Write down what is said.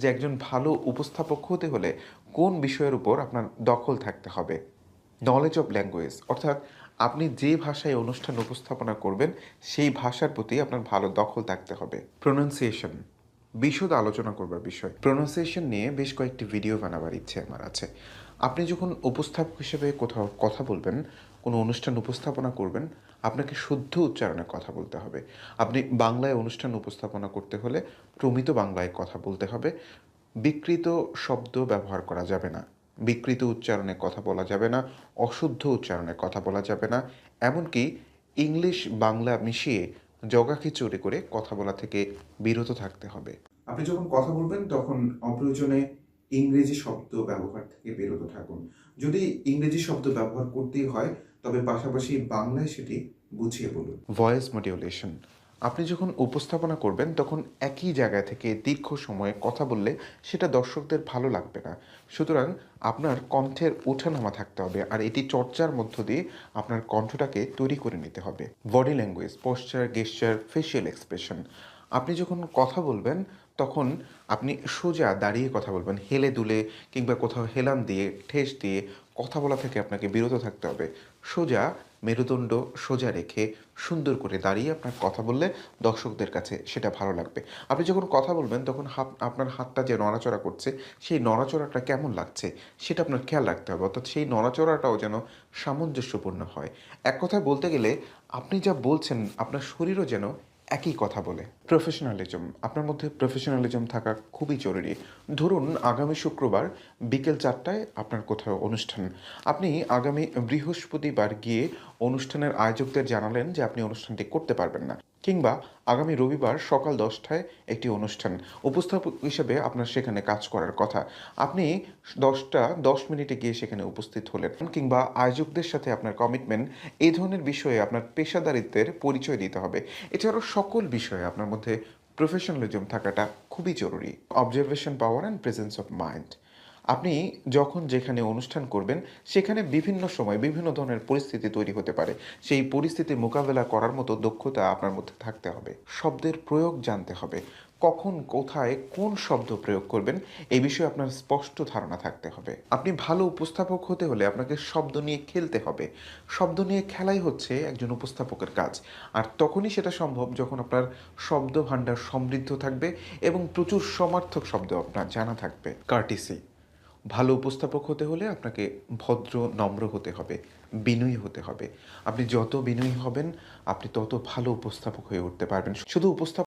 যে একজন ভালো উপস্থাপক হতে হলে কোন বিষয়ের উপর আপনার দখল থাকতে হবে? নলেজ অফ ল্যাঙ্গুয়েজ অর্থাৎ আপনি যে ভাষায় অনুষ্ঠান উপস্থাপনা করবেন, সেই ভাষার প্রতি আপনার ভালো দখল থাকতে হবে। প্রোনাউন্সিয়েশন বিশদ আলোচনা করবার বিষয়। প্রোনাউন্সিয়েশন নিয়ে বেশ কয়েকটি ভিডিও বানাবার ইচ্ছে আমার আছে। আপনি যখন উপস্থাপক হিসেবে কোথাও কথা বলবেন কোনো অনুষ্ঠান উপস্থাপনা করবেন, আপনাকে শুদ্ধ উচ্চারণে কথা বলতে হবে। আপনি বাংলায় অনুষ্ঠান উপস্থাপনা করতে হলে প্রমিত বাংলায় কথা বলতে হবে। বিকৃত শব্দ ব্যবহার করা যাবে না। বিকৃত উচ্চারণে কথা বলা যাবে না, অশুদ্ধ উচ্চারণে কথা বলা যাবে না। এমনকি ইংলিশ বাংলা মিশিয়ে জগাখিচুড়ি করে কথা বলা থেকে বিরত থাকতে হবে। আপনি যখন কথা বলবেন, তখন অপ্রয়োজনে ইংরেজি শব্দ ব্যবহার থেকে বিরত থাকুন। যদি ইংরেজি শব্দ ব্যবহার করতেই হয় তবে পাশাপাশি বাংলায় সেটি বুঝিয়ে বলুন। ভয়েস মডিউলেশন আপনি যখন উপস্থাপনা করবেন, তখন একই জায়গা থেকে দীর্ঘ সময়ে কথা বললে সেটা দর্শকদের ভালো লাগবে না। সুতরাং আপনার কণ্ঠের ওঠানামা থাকতে হবে, আর এটি চর্চার মধ্য দিয়ে আপনার কণ্ঠটাকে তৈরি করে নিতে হবে। Body language posture gesture facial expression আপনি যখন কথা বলবেন, তখন আপনি সোজা দাঁড়িয়ে কথা বলবেন, হেলে দুলে কিংবা কোথাও হেলান দিয়ে, ঠেস দিয়ে কথা বলা থেকে আপনাকে বিরত থাকতে হবে। সোজা মেরুদণ্ড সোজা রেখে সুন্দর করে দাঁড়িয়ে আপনার কথা বললে দর্শকদের কাছে সেটা ভালো লাগবে। আপনি যখন কথা বলবেন, তখন হাত, আপনার হাতটা যে নড়াচড়া করছে, সেই নড়াচড়াটা কেমন লাগছে, সেটা আপনার খেয়াল রাখতে হবে। অর্থাৎ সেই নড়াচড়াটাও যেন সামঞ্জস্যপূর্ণ হয়। এক কথায় বলতে গেলে, আপনি যা বলছেন, আপনার শরীরও যেন একই কথা বলে। প্রফেশনালিজম আপনার মধ্যে প্রফেশনালিজম থাকা খুবই জরুরি। ধরুন, আগামী শুক্রবার বিকেল চারটায় আপনার কোথাও অনুষ্ঠান। আপনি আগামী বৃহস্পতিবার গিয়ে অনুষ্ঠানের আয়োজকদের জানালেন যে আপনি অনুষ্ঠানটি করতে পারবেন না। কিংবা আগামী রবিবার সকাল দশটায় একটি অনুষ্ঠান। উপস্থাপক হিসেবে আপনার সেখানে কাজ করার কথা। আপনি দশটা, দশ মিনিটে গিয়ে সেখানে উপস্থিত হলেন কিংবা আয়োজকদের সাথে আপনার কমিটমেন্ট এই ধরনের বিষয়ে আপনার পেশাদারিত্বের পরিচয় দিতে হবে। এছাড়াও সকল বিষয়ে আপনার মধ্যে প্রফেশনালিজম থাকাটা খুবই জরুরি। Observation power and presence of mind আপনি যখন যেখানে অনুষ্ঠান করবেন, সেখানে বিভিন্ন সময় বিভিন্ন ধরনের পরিস্থিতি তৈরি হতে পারে। সেই পরিস্থিতি মোকাবেলা করার মতো দক্ষতা আপনার মধ্যে থাকতে হবে। শব্দের প্রয়োগ জানতে হবে। কখন, কোথায়, কোন শব্দ প্রয়োগ করবেন এই বিষয়ে আপনার স্পষ্ট ধারণা থাকতে হবে। আপনি ভালো উপস্থাপক হতে হলে আপনাকে শব্দ নিয়ে খেলতে হবে। শব্দ নিয়ে খেলাই হচ্ছে একজন উপস্থাপকের কাজ। আর তখনই সেটা সম্ভব যখন আপনার শব্দ ভাণ্ডার সমৃদ্ধ থাকবে এবং প্রচুর সমার্থক শব্দ আপনার জানা থাকবে। কার্টিসি ভালো উপস্থাপক হতে হলে আপনাকে ভদ্র, নম্র হতে হবে, বিনয়ী হতে হবে। আপনি যত বিনয়ী হবেন, আপনি তত ভালো উপস্থাপক হয়ে উঠতে পারবেন। শুধু উপস্থাপক